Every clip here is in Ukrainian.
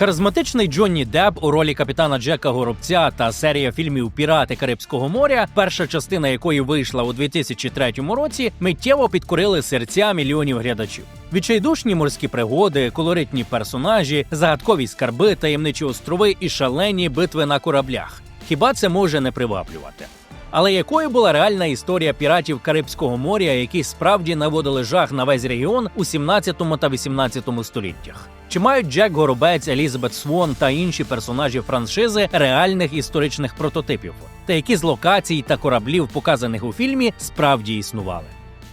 Харизматичний Джонні Депп у ролі капітана Джека Горобця та серія фільмів Пірати Карибського моря, перша частина якої вийшла у 2003 році, миттєво підкорили серця мільйонів глядачів. Відчайдушні морські пригоди, колоритні персонажі, загадкові скарби, таємничі острови і шалені битви на кораблях. Хіба це може не приваблювати? Але якою була реальна історія піратів Карибського моря, які справді наводили жах на весь регіон у 17 та 18 століттях? Чи мають Джек Горобець, Елізабет Свон та інші персонажі франшизи реальних історичних прототипів? Та які з локацій та кораблів, показаних у фільмі, справді існували?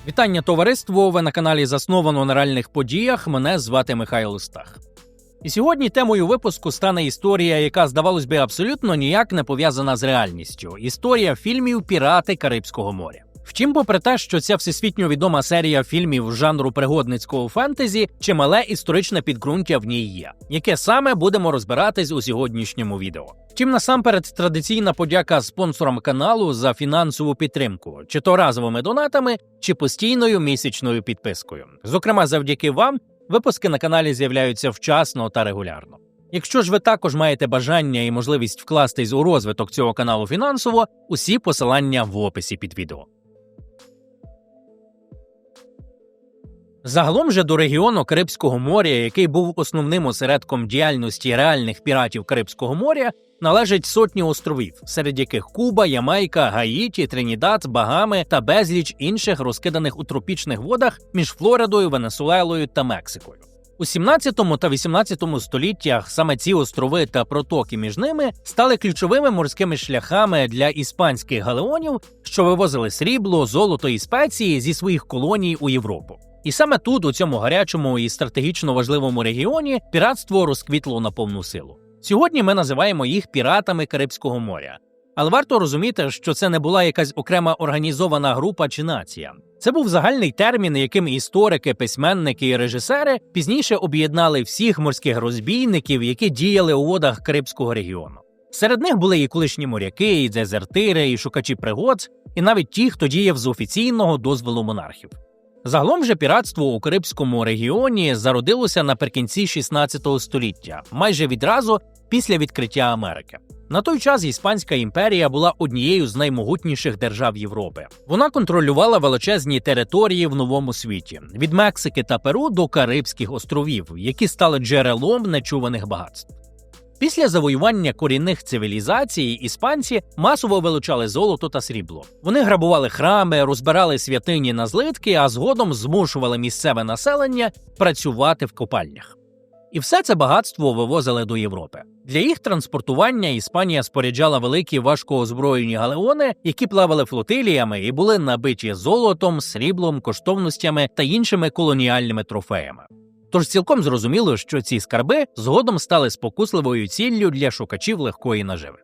Вітання товариство! Ви на каналі засновано на реальних подіях. Мене звати Михайло Стах. І сьогодні темою випуску стане історія, яка, здавалось би, абсолютно ніяк не пов'язана з реальністю. Історія фільмів Пірати Карибського моря. Втім, попри те, що ця всесвітньо відома серія фільмів жанру пригодницького фентезі, чимале історичне підґрунтя в ній є, яке саме будемо розбиратись у сьогоднішньому відео. Втім, насамперед традиційна подяка спонсорам каналу за фінансову підтримку, чи то разовими донатами, чи постійною місячною підпискою. Зокрема, завдяки вам випуски на каналі з'являються вчасно та регулярно. Якщо ж ви також маєте бажання і можливість вкластись у розвиток цього каналу фінансово, усі посилання в описі під відео. Загалом же до регіону Карибського моря, який був основним осередком діяльності реальних піратів Карибського моря, належать сотні островів, серед яких Куба, Ямайка, Гаїті, Тринідад, Багами та безліч інших розкиданих у тропічних водах між Флоридою, Венесуелою та Мексикою. У 17 та 18 століттях саме ці острови та протоки між ними стали ключовими морськими шляхами для іспанських галеонів, що вивозили срібло, золото і спеції зі своїх колоній у Європу. І саме тут, у цьому гарячому і стратегічно важливому регіоні, піратство розквітло на повну силу. Сьогодні ми називаємо їх піратами Карибського моря. Але варто розуміти, що це не була якась окрема організована група чи нація. Це був загальний термін, яким історики, письменники і режисери пізніше об'єднали всіх морських розбійників, які діяли у водах Карибського регіону. Серед них були і колишні моряки, і дезертири, і шукачі пригод, і навіть ті, хто діяв з офіційного дозволу монархів. Загалом же піратство у Карибському регіоні зародилося наприкінці 16 століття, майже відразу після відкриття Америки. На той час Іспанська імперія була однією з наймогутніших держав Європи. Вона контролювала величезні території в новому світі від Мексики та Перу до Карибських островів, які стали джерелом нечуваних багатств. Після завоювання корінних цивілізацій іспанці масово вилучали золото та срібло. Вони грабували храми, розбирали святині на злитки, а згодом змушували місцеве населення працювати в копальнях. І все це багатство вивозили до Європи. Для їх транспортування Іспанія споряджала великі важкоозброєні галеони, які плавали флотиліями і були набиті золотом, сріблом, коштовностями та іншими колоніальними трофеями. Тож цілком зрозуміло, що ці скарби згодом стали спокусливою ціллю для шукачів легкої наживи.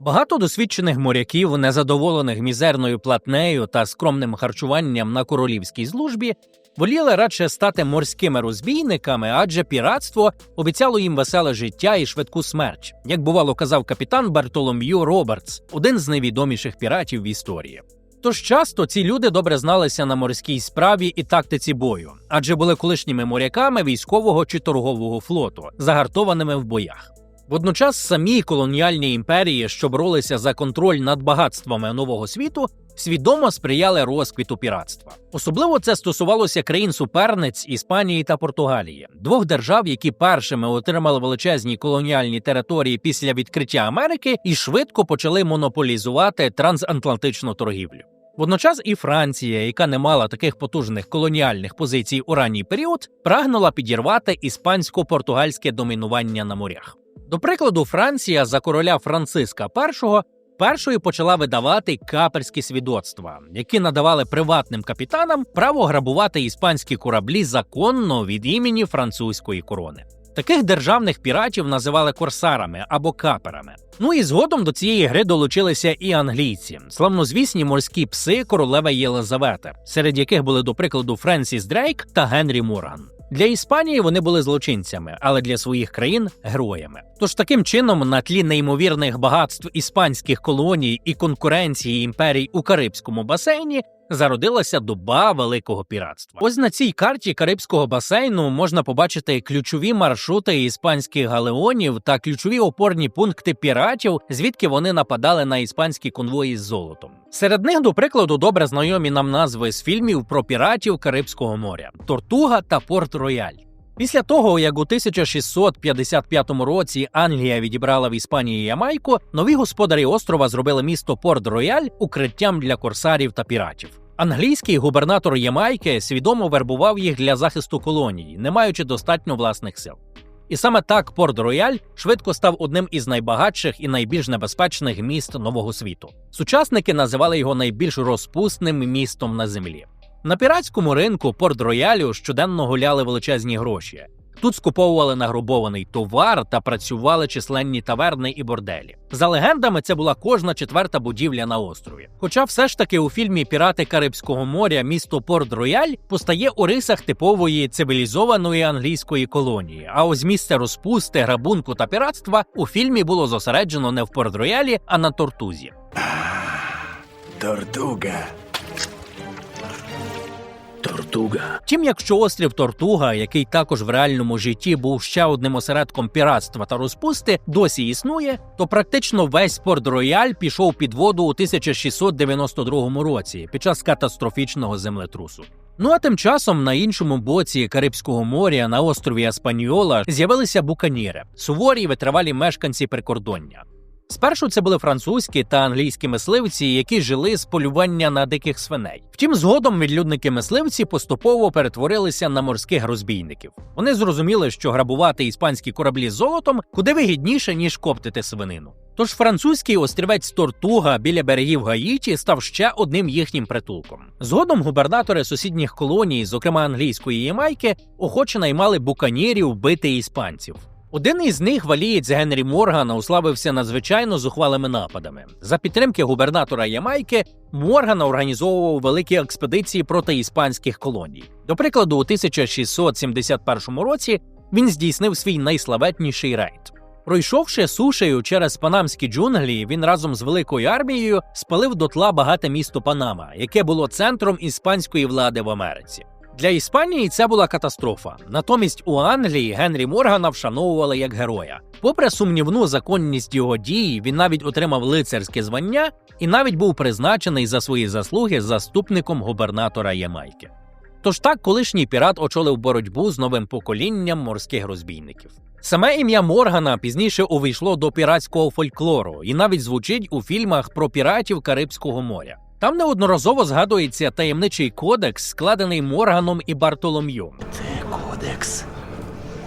Багато досвідчених моряків, незадоволених мізерною платнею та скромним харчуванням на королівській службі, воліли радше стати морськими розбійниками, адже піратство обіцяло їм веселе життя і швидку смерть, як бувало казав капітан Бартолом'ю Робертс, один з найвідоміших піратів в історії. Тож часто ці люди добре зналися на морській справі і тактиці бою, адже були колишніми моряками військового чи торгового флоту, загартованими в боях. Водночас самі колоніальні імперії, що боролися за контроль над багатствами нового світу, свідомо сприяли розквіту піратства. Особливо це стосувалося країн суперниць Іспанії та Португалії, двох держав, які першими отримали величезні колоніальні території після відкриття Америки і швидко почали монополізувати трансатлантичну торгівлю. Водночас і Франція, яка не мала таких потужних колоніальних позицій у ранній період, прагнула підірвати іспансько-португальське домінування на морях. До прикладу, Франція за короля Франциска І першою почала видавати каперські свідоцтва, які надавали приватним капітанам право грабувати іспанські кораблі законно від імені французької корони. Таких державних піратів називали корсарами або каперами. Ну і згодом до цієї гри долучилися і англійці, славнозвісні морські пси королеви Єлизавети, серед яких були, до прикладу, Френсіс Дрейк та Генрі Морган. Для Іспанії вони були злочинцями, але для своїх країн героями. Тож таким чином, на тлі неймовірних багатств іспанських колоній і конкуренції імперій у Карибському басейні зародилася доба великого піратства. Ось на цій карті Карибського басейну можна побачити ключові маршрути іспанських галеонів та ключові опорні пункти піратів, звідки вони нападали на іспанські конвої з золотом. Серед них, до прикладу, добре знайомі нам назви з фільмів про піратів Карибського моря: Тортуга та Порт Рояль. Після того, як у 1655 році Англія відібрала в Іспанії Ямайку, нові господарі острова зробили місто Порт Рояль укриттям для корсарів та піратів. Англійський губернатор Ямайки свідомо вербував їх для захисту колонії, не маючи достатньо власних сил. І саме так Порт Рояль швидко став одним із найбагатших і найбільш небезпечних міст нового світу. Сучасники називали його найбільш розпусним містом на землі. На піратському ринку Порт Роялю щоденно гуляли величезні гроші. Тут скуповували награбований товар та працювали численні таверни і борделі. За легендами, це була кожна четверта будівля на острові. Хоча все ж таки у фільмі Пірати Карибського моря місто Порт Рояль постає у рисах типової цивілізованої англійської колонії. А ось місце розпусти, грабунку та піратства у фільмі було зосереджено не в Порт Роялі, а на Тортузі. Тортуга. Тортуга. Втім, якщо острів Тортуга, який також в реальному житті був ще одним осередком піратства та розпусти, досі існує, то практично весь порт Рояль пішов під воду у 1692 році під час катастрофічного землетрусу. Ну а тим часом на іншому боці Карибського моря на острові Аспаньола з'явилися буканіри, суворі й витривалі мешканці прикордоння. Спершу це були французькі та англійські мисливці, які жили з полювання на диких свиней. Втім, згодом відлюдники мисливці поступово перетворилися на морських розбійників. Вони зрозуміли, що грабувати іспанські кораблі золотом куди вигідніше ніж коптити свинину. Тож французький острівець Тортуга біля берегів Гаїті став ще одним їхнім притулком. Згодом губернатори сусідніх колоній, зокрема англійської Ямайки, охоче наймали буканірів бити іспанців. Один із них, валієць Генрі Морган, уславився надзвичайно зухвалими нападами. За підтримки губернатора Ямайки Морган організовував великі експедиції проти іспанських колоній. До прикладу, у 1671 році він здійснив свій найславетніший рейд. Пройшовши сушею через панамські джунглі, він разом з великою армією спалив дотла багате місто Панама, яке було центром іспанської влади в Америці. Для Іспанії це була катастрофа. Натомість у Англії Генрі Моргана вшановували як героя. Попри сумнівну законність його дій, він навіть отримав лицарське звання і навіть був призначений за свої заслуги заступником губернатора Ямайки. Тож так колишній пірат очолив боротьбу з новим поколінням морських розбійників. Саме ім'я Моргана пізніше увійшло до піратського фольклору і навіть звучить у фільмах про піратів Карибського моря. Там неодноразово згадується таємничий кодекс, складений Морганом і Бартолом'ю. Це кодекс,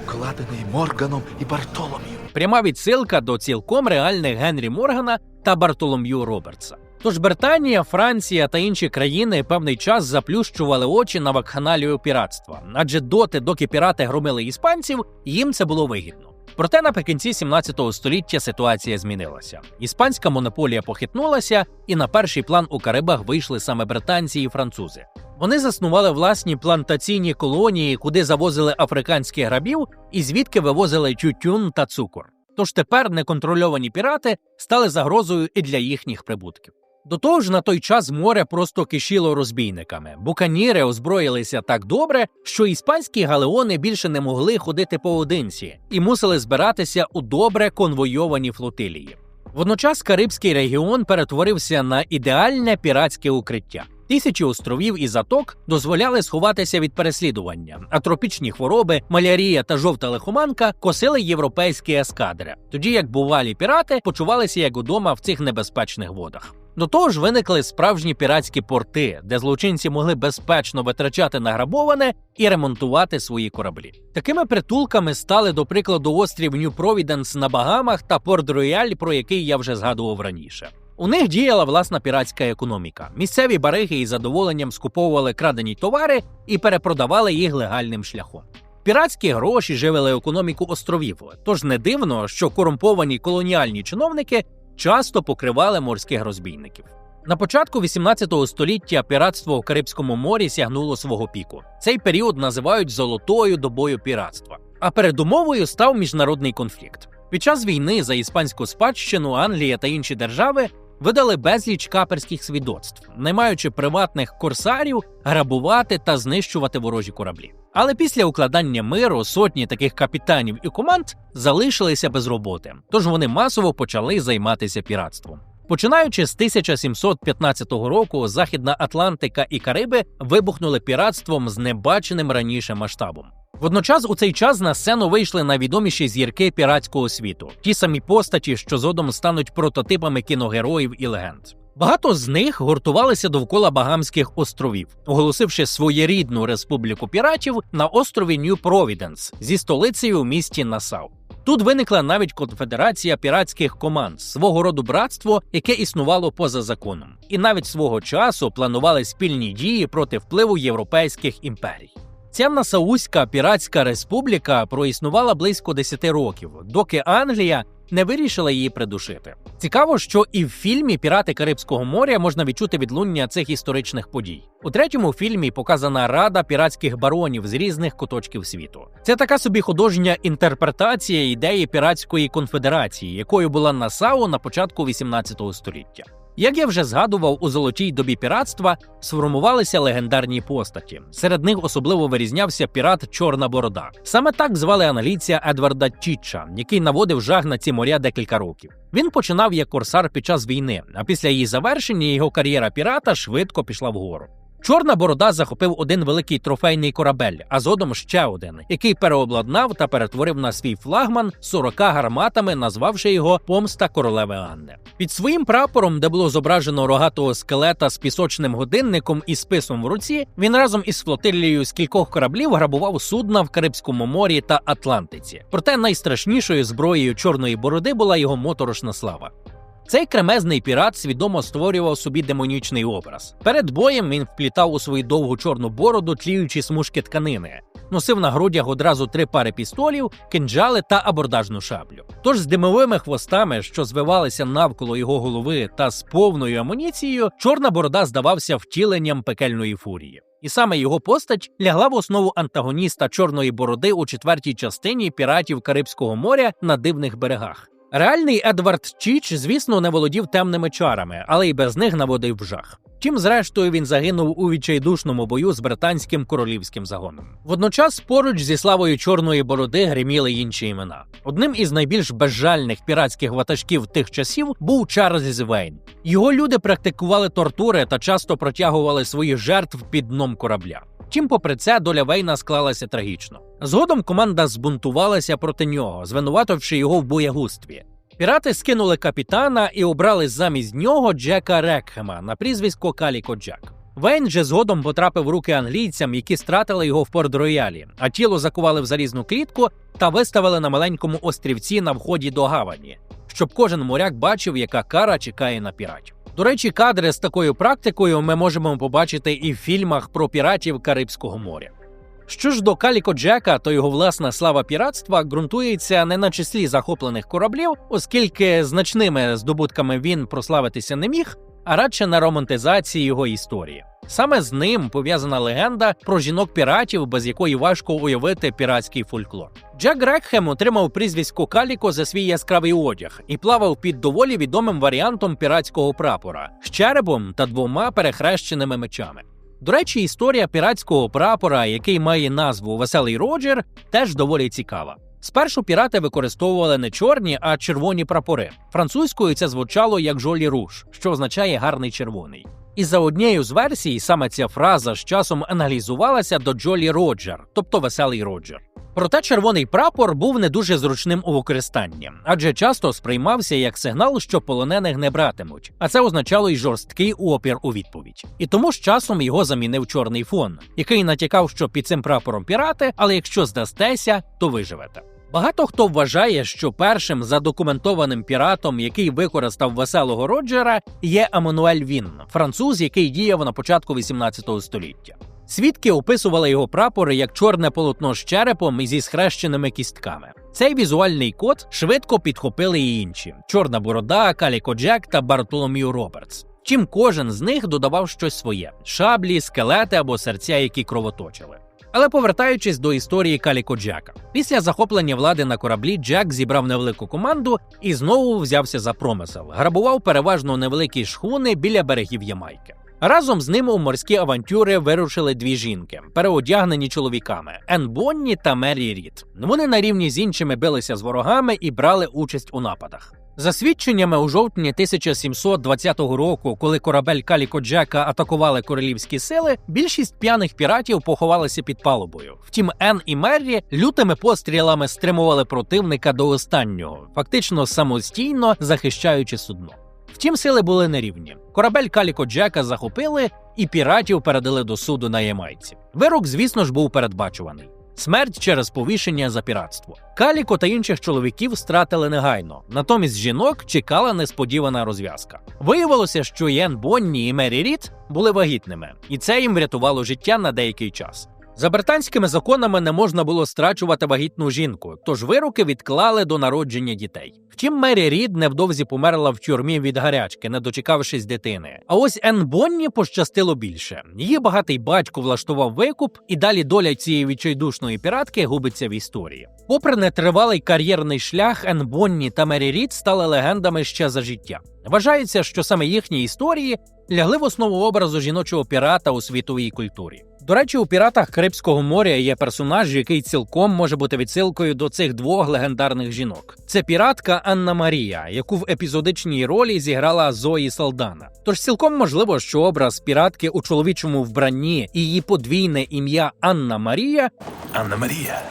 укладений Морганом і Бартолом'ю. Пряма відсилка до цілком реальних Генрі Моргана та Бартолом'ю Робертса. Тож Британія, Франція та інші країни певний час заплющували очі на вакханалію піратства, адже доти, доки пірати громили іспанців, їм це було вигідно. Проте наприкінці 17 століття ситуація змінилася. Іспанська монополія похитнулася, і на перший план у Карибах вийшли саме британці і французи. Вони заснували власні плантаційні колонії, куди завозили африканських грабів і звідки вивозили тютюн та цукор. Тож тепер неконтрольовані пірати стали загрозою і для їхніх прибутків. До того ж, на той час море просто кишіло розбійниками. Буканіри озброїлися так добре, що іспанські галеони більше не могли ходити поодинці і мусили збиратися у добре конвойовані флотилії. Водночас Карибський регіон перетворився на ідеальне піратське укриття. Тисячі островів і заток дозволяли сховатися від переслідування, а тропічні хвороби, малярія та жовта лихоманка косили європейські ескадри, тоді як бувалі пірати почувалися як удома в цих небезпечних водах. До того ж, виникли справжні піратські порти, де злочинці могли безпечно витрачати награбоване і ремонтувати свої кораблі. Такими притулками стали, до прикладу, острів Нью-Провіденс на Багамах та Порт Рояль, про який я вже згадував раніше. У них діяла власна піратська економіка. Місцеві бариги із задоволенням скуповували крадені товари і перепродавали їх легальним шляхом. Піратські гроші живили економіку островів, тож не дивно, що корумповані колоніальні чиновники часто покривали морських розбійників. На початку 18 століття піратство у Карибському морі сягнуло свого піку. Цей період називають золотою добою піратства. А передумовою став міжнародний конфлікт. Під час війни за іспанську спадщину Англія та інші держави видали безліч каперських свідоцтв, наймаючи приватних корсарів грабувати та знищувати ворожі кораблі. Але після укладання миру сотні таких капітанів і команд залишилися без роботи, тож вони масово почали займатися піратством. Починаючи з 1715 року, Західна Атлантика і Кариби вибухнули піратством з небаченим раніше масштабом. Водночас у цей час на сцену вийшли найвідоміші зірки піратського світу, ті самі постаті, що згодом стануть прототипами кіногероїв і легенд. Багато з них гуртувалися довкола Багамських островів, оголосивши своєрідну республіку піратів на острові Нью-Провіденс зі столицею у місті Насау. Тут виникла навіть конфедерація піратських команд, свого роду братство, яке існувало поза законом, і навіть свого часу планували спільні дії проти впливу європейських імперій. Ця Насауська піратська республіка проіснувала близько 10 років, доки Англія не вирішила її придушити. Цікаво, що і в фільмі Пірати Карибського моря можна відчути відлуння цих історичних подій. У третьому фільмі показана рада піратських баронів з різних куточків світу. Це така собі художня інтерпретація ідеї піратської конфедерації, якою була Насау на початку 18 століття. Як я вже згадував, у золотій добі піратства сформувалися легендарні постаті. Серед них особливо вирізнявся пірат Чорна Борода. Саме так звали аналіція Едварда Чіча, який наводив жах на ці моря декілька років. Він починав як корсар під час війни, а після її завершення його кар'єра пірата швидко пішла вгору. Чорна борода захопив один великий трофейний корабель, а згодом ще один, який переобладнав та перетворив на свій флагман 40 гарматами, назвавши його Помста королеви Анни. Під своїм прапором, де було зображено рогатого скелета з пісочним годинником і списом в руці, він разом із флотилією з кількох кораблів грабував судна в Карибському морі та Атлантиці. Проте найстрашнішою зброєю чорної бороди була його моторошна слава. Цей кремезний пірат свідомо створював собі демонічний образ. Перед боєм він вплітав у свою довгу чорну бороду тліючі смужки тканини, носив на грудях одразу три пари пістолів, кинджали та абордажну шаблю. Тож з димовими хвостами, що звивалися навколо його голови, та з повною амуніцією, чорна борода здавався втіленням пекельної фурії. І саме його постать лягла в основу антагоніста чорної бороди у четвертій частині піратів Карибського моря на дивних берегах. Реальний Едвард Чіч, звісно, не володів темними чарами, але й без них наводив жах. Втім, зрештою, він загинув у відчайдушному бою з британським королівським загоном. Водночас, поруч зі славою чорної бороди гриміли інші імена. Одним із найбільш безжальних піратських ватажків тих часів був Чарльз Вейн. Його люди практикували тортури та часто протягували своїх жертв під дном корабля. Втім, попри це, доля Вейна склалася трагічно. Згодом команда збунтувалася проти нього, звинувативши його в боягустві. Пірати скинули капітана і обрали замість нього Джека Рекхема на прізвисько Каліко Джек. Вейн же згодом потрапив в руки англійцям, які стратили його в Порт-Роялі, а тіло закували в залізну клітку та виставили на маленькому острівці на вході до гавані, щоб кожен моряк бачив, яка кара чекає на піратів. До речі, кадри з такою практикою ми можемо побачити і в фільмах про піратів Карибського моря. Що ж до Каліко Джека, то його власна слава піратства ґрунтується не на числі захоплених кораблів, оскільки значними здобутками він прославитися не міг, а радше на романтизації його історії. Саме з ним пов'язана легенда про жінок-піратів, без якої важко уявити піратський фольклор. Джек Рекхем отримав прізвисько Каліко за свій яскравий одяг і плавав під доволі відомим варіантом піратського прапора з черепом та двома перехрещеними мечами. До речі, історія піратського прапора, який має назву Веселий Роджер, теж доволі цікава. Спершу пірати використовували не чорні, а червоні прапори. Французькою це звучало як жолі руш, що означає гарний червоний. І за однією з версій саме ця фраза з часом аналізувалася до Джолі Роджер, тобто веселий Роджер. Проте червоний прапор був не дуже зручним у використанні, адже часто сприймався як сигнал, що полонених не братимуть, а це означало й жорсткий опір у відповідь. І тому з часом його замінив чорний фон, який натякав, що під цим прапором пірати, але якщо здастеся, то виживете. Багато хто вважає, що першим задокументованим піратом, який використав веселого Роджера, є Амануель Він, француз, який діяв на початку 18 століття. Свідки описували його прапори як чорне полотно з черепом і зі схрещеними кістками. Цей візуальний код швидко підхопили і інші: Чорна борода, Каліко Джек та Бартоломію Робертс. Втім, кожен з них додавав щось своє: шаблі, скелети або серця, які кровоточили. Але повертаючись до історії Каліко Джека, після захоплення влади на кораблі Джек зібрав невелику команду і знову взявся за промисел. Грабував переважно невеликі шхуни біля берегів Ямайки. Разом з ним у морські авантюри вирушили дві жінки, переодягнені чоловіками Ен Бонні та Мері Рід. Вони на рівні з іншими билися з ворогами і брали участь у нападах. За свідченнями у жовтні 1720 року, коли корабель Каліко Джека атакували королівські сили, більшість п'яних піратів поховалися під палубою. Втім, Ен і Меррі лютими пострілами стримували противника до останнього, фактично самостійно захищаючи судно. Втім, сили були нерівні. Корабель Каліко Джека захопили, і піратів передали до суду на Ямайці. Вирок, звісно ж, був передбачуваний. Смерть через повішення за піратство. Каліко та інших чоловіків стратили негайно. Натомість жінок чекала несподівана розв'язка. Виявилося, що Єн Бонні і Мері Рід були вагітними, і це їм врятувало життя на деякий час. За британськими законами не можна було страчувати вагітну жінку, тож вироки відклали до народження дітей. Втім, Мері Рід невдовзі померла в тюрмі від гарячки, не дочекавшись дитини. А ось Ен Бонні пощастило більше. Її багатий батько влаштував викуп, і далі доля цієї відчайдушної піратки губиться в історії. Попри нетривалий кар'єрний шлях, Ен Бонні та Мері Рід стали легендами ще за життя. Вважається, що саме їхні історії лягли в основу образу жіночого пірата у світовій культурі. До речі, у піратах Карибського моря є персонаж, який цілком може бути відсилкою до цих двох легендарних жінок. Це піратка Анна Марія, яку в епізодичній ролі зіграла Зої Салдана. Тож цілком можливо, що образ піратки у чоловічому вбранні і її подвійне ім'я Анна Марія Анна Марія.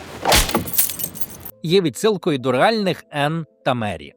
є відсилкою до реальних Ен та Мері.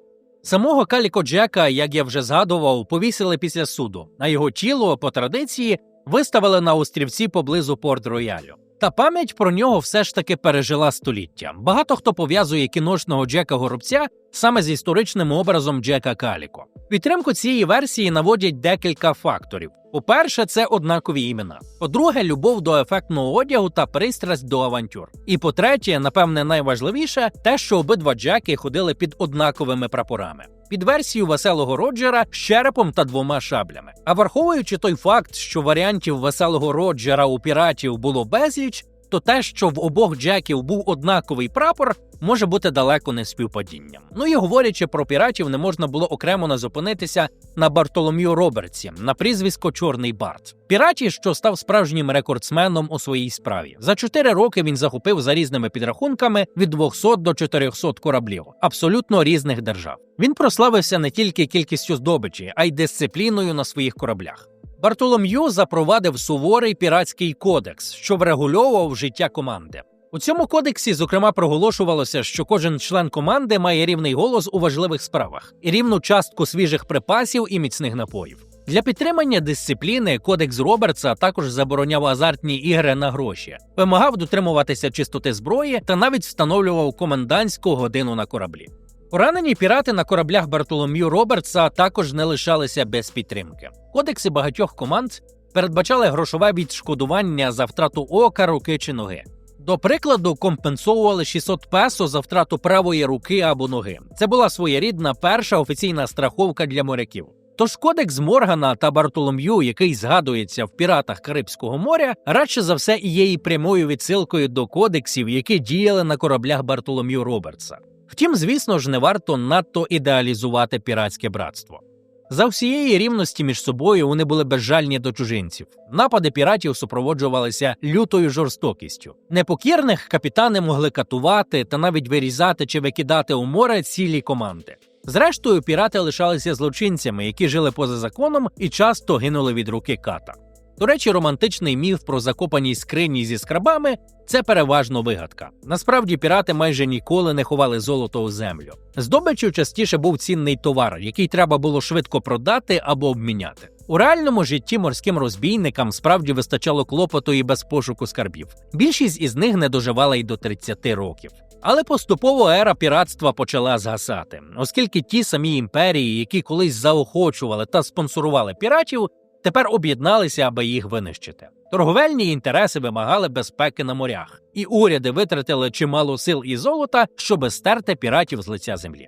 Самого Каліко Джека, як я вже згадував, повісили після суду, а його тіло по традиції виставили на острівці поблизу Порт Роялю. Та пам'ять про нього все ж таки пережила століття. Багато хто пов'язує кіношного Джека Горобця саме з історичним образом Джека Каліко. Підтримку цієї версії наводять декілька факторів. По-перше, це однакові імена. По-друге, любов до ефектного одягу та пристрасть до авантюр. І по-третє, напевне, найважливіше те, що обидва Джеки ходили під однаковими прапорами. Під версію веселого Роджера з черепом та двома шаблями. А враховуючи той факт, що варіантів веселого Роджера у піратів було безліч, то те, що в обох Джеків був однаковий прапор, може бути далеко не співпадінням. Ну і говорячи про піратів, не можна було окремо не зупинитися на Бартолом'ю Робертсі на прізвисько Чорний Барт. Піраті, що став справжнім рекордсменом у своїй справі. За чотири роки він захопив за різними підрахунками від 200 до 400 кораблів, абсолютно різних держав. Він прославився не тільки кількістю здобичі, а й дисципліною на своїх кораблях. Бартолом'ю запровадив суворий піратський кодекс, що врегульовував життя команди. У цьому кодексі, зокрема, проголошувалося, що кожен член команди має рівний голос у важливих справах і рівну частку свіжих припасів і міцних напоїв. Для підтримання дисципліни кодекс Робертса також забороняв азартні ігри на гроші, вимагав дотримуватися чистоти зброї та навіть встановлював комендантську годину на кораблі. Поранені пірати на кораблях Бартолом'ю Робертса також не лишалися без підтримки. Кодекси багатьох команд передбачали грошове відшкодування за втрату ока, руки чи ноги. До прикладу, компенсовували 600 песо за втрату правої руки або ноги. Це була своєрідна перша офіційна страховка для моряків. Тож кодекс Моргана та Бартолом'ю, який згадується в піратах Карибського моря, радше за все і є і прямою відсилкою до кодексів, які діяли на кораблях Бартолом'ю Робертса. Втім, звісно ж, не варто надто ідеалізувати піратське братство. За всієї рівності між собою вони були безжальні до чужинців. Напади піратів супроводжувалися лютою жорстокістю. Непокірних капітани могли катувати та навіть вирізати чи викидати у море цілі команди. Зрештою, пірати лишалися злочинцями, які жили поза законом і часто гинули від руки ката. До речі, романтичний міф про закопані скрині зі скрабами це переважно вигадка. Насправді пірати майже ніколи не ховали золото у землю. Здобиччю частіше був цінний товар, який треба було швидко продати або обміняти. У реальному житті морським розбійникам справді вистачало клопоту і без пошуку скарбів. Більшість із них не доживала й до 30 років. Але поступово ера піратства почала згасати, оскільки ті самі імперії, які колись заохочували та спонсорували піратів, тепер об'єдналися, аби їх винищити. Торговельні інтереси вимагали безпеки на морях, і уряди витратили чимало сил і золота, щоб стерти піратів з лиця землі.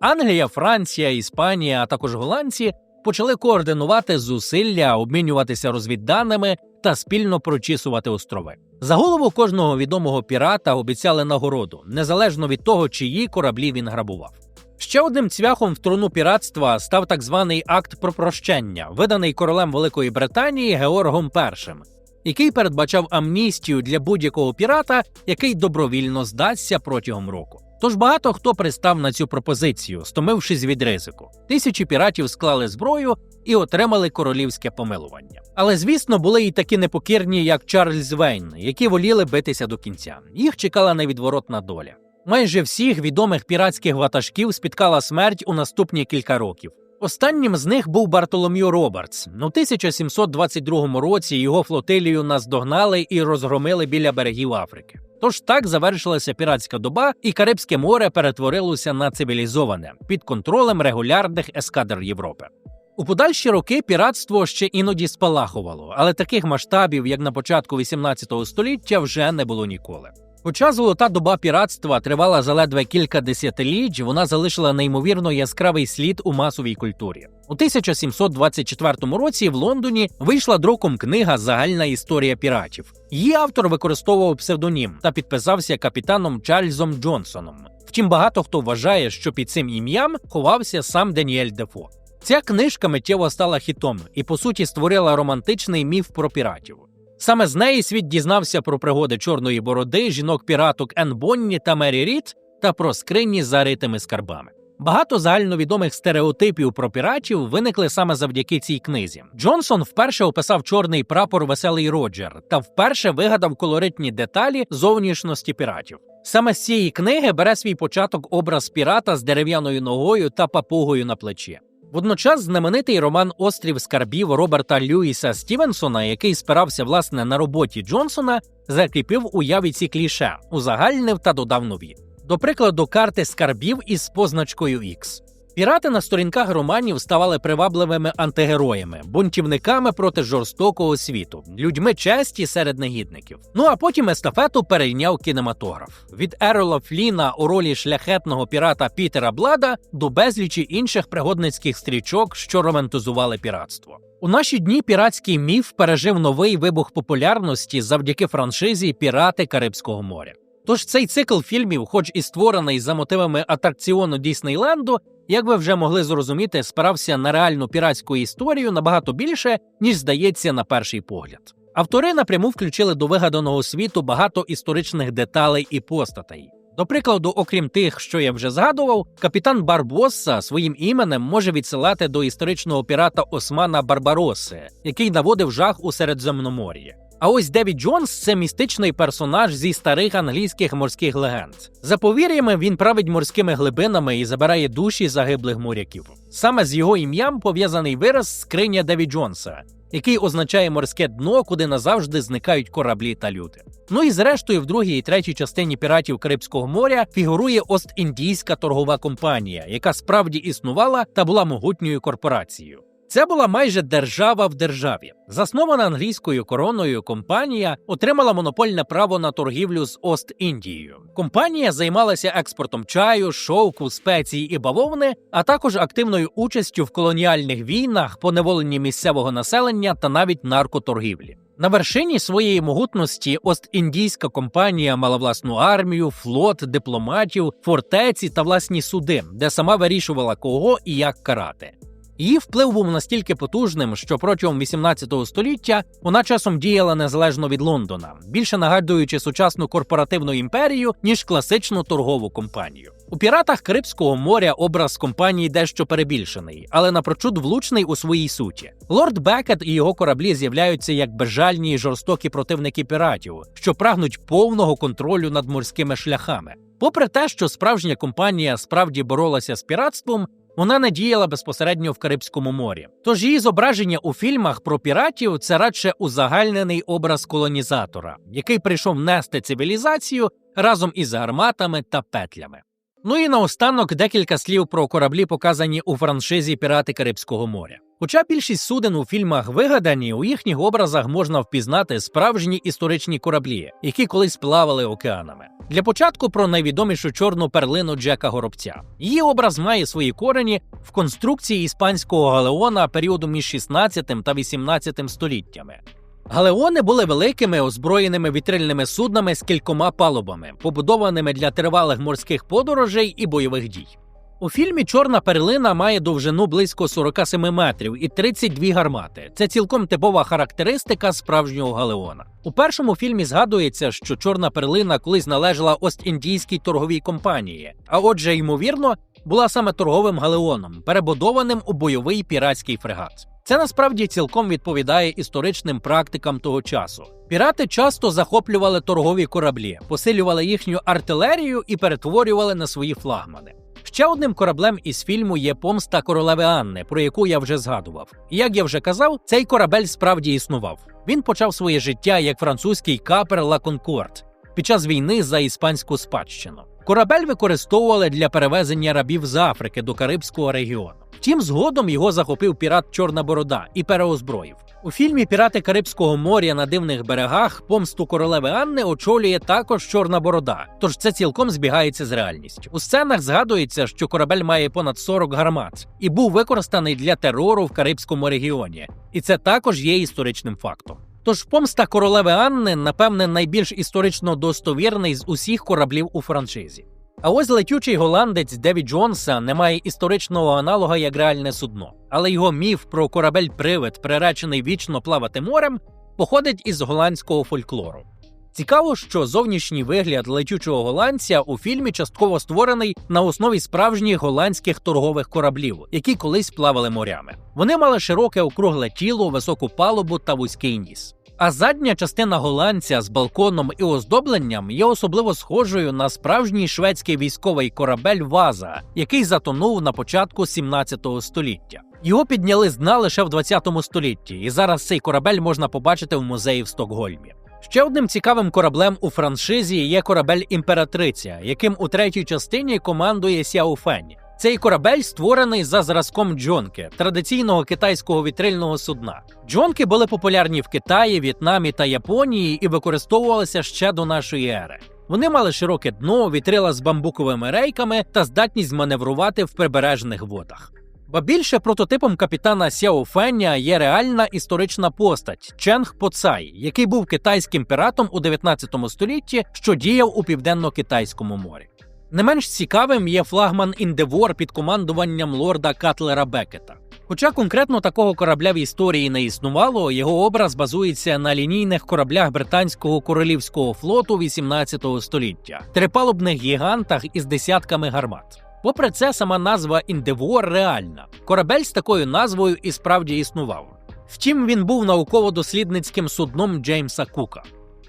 Англія, Франція, Іспанія, а також голландці почали координувати зусилля, обмінюватися розвідданими та спільно прочісувати острови. За голову кожного відомого пірата обіцяли нагороду, незалежно від того, чиї кораблі він грабував. Ще одним цвяхом в труну піратства став так званий акт про прощення, виданий королем Великої Британії Георгом І, який передбачав амністію для будь-якого пірата, який добровільно здасться протягом року. Тож багато хто пристав на цю пропозицію, стомившись від ризику. Тисячі піратів склали зброю і отримали королівське помилування. Але звісно, були і такі непокірні, як Чарльз Вейн, які воліли битися до кінця. Їх чекала невідворотна доля. Майже всіх відомих піратських ватажків спіткала смерть у наступні кілька років. Останнім з них був Бартолом'ю Робертс. У 1722 році його флотилію наздогнали і розгромили біля берегів Африки. Тож так завершилася піратська доба, і Карибське море перетворилося на цивілізоване під контролем регулярних ескадр Європи. У подальші роки піратство ще іноді спалахувало, але таких масштабів, як на початку 18 століття, вже не було ніколи. Хоча золота доба піратства тривала заледве кілька десятиліть, вона залишила неймовірно яскравий слід у масовій культурі. У 1724 році в Лондоні вийшла друком книга Загальна історія піратів. Її автор використовував псевдонім та підписався капітаном Чарльзом Джонсоном. Втім, багато хто вважає, що під цим ім'ям ховався сам Даніель Дефо. Ця книжка миттєво стала хітом і, по суті, створила романтичний міф про піратів. Саме з неї світ дізнався про пригоди чорної бороди, жінок-піраток Ен Бонні та Мері Рід та про скрині з заритими скарбами. Багато загальновідомих стереотипів про піратів виникли саме завдяки цій книзі. Джонсон вперше описав чорний прапор Веселий Роджер та вперше вигадав колоритні деталі зовнішності піратів. Саме з цієї книги бере свій початок образ пірата з дерев'яною ногою та папугою на плечі. Водночас знаменитий роман Острів скарбів Роберта Льюіса Стівенсона, який спирався власне на роботі Джонсона, закріпив у яві ці кліше, узагальнив та додав нові. До прикладу, карти скарбів із позначкою X. Пірати на сторінках романів ставали привабливими антигероями, бунтівниками проти жорстокого світу, людьми честі серед негідників. Ну а потім естафету перейняв кінематограф від Ерола Фліна у ролі шляхетного пірата Пітера Блада до безлічі інших пригодницьких стрічок, що романтизували піратство. У наші дні піратський міф пережив новий вибух популярності завдяки франшизі Пірати Карибського моря. Тож цей цикл фільмів, хоч і створений за мотивами атракціону Діснейленду, як ви вже могли зрозуміти, спирався на реальну піратську історію набагато більше, ніж здається на перший погляд. Автори напряму включили до вигаданого світу багато історичних деталей і постатей. До прикладу, окрім тих, що я вже згадував, капітан Барбосса своїм іменем може відсилати до історичного пірата Османа Барбароси, який наводив жах у Середземномор'ї. А ось Девід Джонс це містичний персонаж зі старих англійських морських легенд. За повір'ями, він править морськими глибинами і забирає душі загиблих моряків. Саме з його ім'ям пов'язаний вираз скриня Деві Джонса, який означає морське дно, куди назавжди зникають кораблі та люди. Ну і зрештою, в другій і третій частині піратів Карибського моря фігурує Ост-Індійська торгова компанія, яка справді існувала та була могутньою корпорацією. Це була майже держава в державі. Заснована англійською короною компанія отримала монопольне право на торгівлю з Ост-Індією. Компанія займалася експортом чаю, шовку, спецій і бавовни, а також активною участю в колоніальних війнах, поневоленні місцевого населення та навіть наркоторгівлі. На вершині своєї могутності Ост-Індійська компанія мала власну армію, флот, дипломатів, фортеці та власні суди, де сама вирішувала кого і як карати. Її вплив був настільки потужним, що протягом 18 століття вона часом діяла незалежно від Лондона, більше нагадуючи сучасну корпоративну імперію ніж класичну торгову компанію. У піратах Карибського моря образ компанії дещо перебільшений, але напрочуд влучний у своїй суті. Лорд Бекет і його кораблі з'являються як безжальні і жорстокі противники піратів, що прагнуть повного контролю над морськими шляхами. Попри те, що справжня компанія справді боролася з піратством, вона не діяла безпосередньо в Карибському морі. Тож її зображення у фільмах про піратів це радше узагальнений образ колонізатора, який прийшов нести цивілізацію разом із гарматами та петлями. Ну і наостанок декілька слів про кораблі, показані у франшизі Пірати Карибського моря. Хоча більшість суден у фільмах вигадані, у їхніх образах можна впізнати справжні історичні кораблі, які колись плавали океанами. Для початку про найвідомішу чорну перлину Джека Горобця. Її образ має свої корені в конструкції іспанського галеона періоду між 16 та 18 століттями. Галеони були великими озброєними вітрильними суднами з кількома палубами, побудованими для тривалих морських подорожей і бойових дій. У фільмі Чорна перлина має довжину близько 47 метрів і 32 гармати. Це цілком типова характеристика справжнього галеона. У першому фільмі згадується, що чорна перлина колись належала Ост-Індійській торговій компанії, а отже, ймовірно, була саме торговим галеоном, перебудованим у бойовий піратський фрегат. Це насправді цілком відповідає історичним практикам того часу. Пірати часто захоплювали торгові кораблі, посилювали їхню артилерію і перетворювали на свої флагмани. Ще одним кораблем із фільму є помста королеви Анни, про яку я вже згадував. Як я вже казав, цей корабель справді існував. Він почав своє життя як французький капер Ла Конкорд під час війни за іспанську спадщину. Корабель використовували для перевезення рабів з Африки до Карибського регіону. Втім, згодом його захопив пірат Чорна Борода і переозброїв. У фільмі Пірати Карибського моря на дивних берегах помсту королеви Анни очолює також Чорна Борода. Тож це цілком збігається з реальністю. У сценах згадується, що корабель має понад 40 гармат і був використаний для терору в Карибському регіоні. І це також є історичним фактом. Тож помста королеви Анни, напевне, найбільш історично достовірний з усіх кораблів у франшизі. А ось летючий голландець Деві Джонса не має історичного аналога як реальне судно, але його міф про корабель-привид, приречений вічно плавати морем, походить із голландського фольклору. Цікаво, що зовнішній вигляд летючого голландця у фільмі частково створений на основі справжніх голландських торгових кораблів, які колись плавали морями. Вони мали широке округле тіло, високу палубу та вузький ніс. А задня частина голландця з балконом і оздобленням є особливо схожою на справжній шведський військовий корабель Ваза, який затонув на початку 17 століття. Його підняли з дна лише в 20 столітті, і зараз цей корабель можна побачити в музеї в Стокгольмі. Ще одним цікавим кораблем у франшизі є корабель Імператриця, яким у третій частині командує Сяо Фень. Цей корабель створений за зразком джонки, традиційного китайського вітрильного судна. Джонки були популярні в Китаї, В'єтнамі та Японії і використовувалися ще до нашої ери. Вони мали широке дно, вітрила з бамбуковими рейками та здатність маневрувати в прибережних водах. Ба більше прототипом капітана Сяо Феня є реальна історична постать Ченг Поцай, який був китайським піратом у 19 столітті, що діяв у південно-китайському морі. Не менш цікавим є флагман Індевор під командуванням лорда Катлера Бекета. Хоча конкретно такого корабля в історії не існувало, його образ базується на лінійних кораблях британського королівського флоту 18 століття, трипалубних гігантах із десятками гармат. Попри це, сама назва Індевор реальна. Корабель з такою назвою і справді існував. Втім, він був науково-дослідницьким судном Джеймса Кука.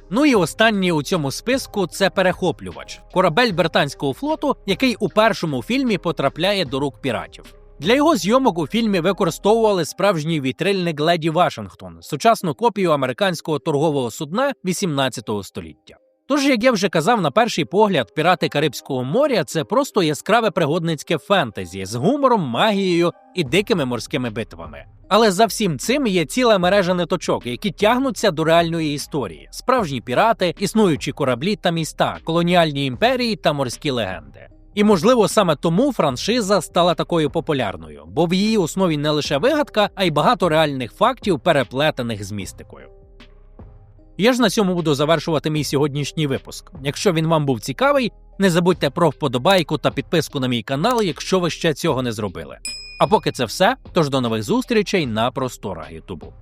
Ну і останній у цьому списку це перехоплювач корабель британського флоту, який у першому фільмі потрапляє до рук піратів. Для його зйомок у фільмі використовували справжній вітрильник Леді Вашингтон, сучасну копію американського торгового судна 18 століття. Тож, як я вже казав, на перший погляд, пірати Карибського моря це просто яскраве пригодницьке фентезі з гумором, магією і дикими морськими битвами. Але за всім цим є ціла мережа ниточок, які тягнуться до реальної історії: справжні пірати, існуючі кораблі та міста, колоніальні імперії та морські легенди. І можливо саме тому франшиза стала такою популярною, бо в її основі не лише вигадка, а й багато реальних фактів, переплетених з містикою. Я ж на цьому буду завершувати мій сьогоднішній випуск. Якщо він вам був цікавий, не забудьте про вподобайку та підписку на мій канал, якщо ви ще цього не зробили. А поки це все, тож до нових зустрічей на просторах Ютубу.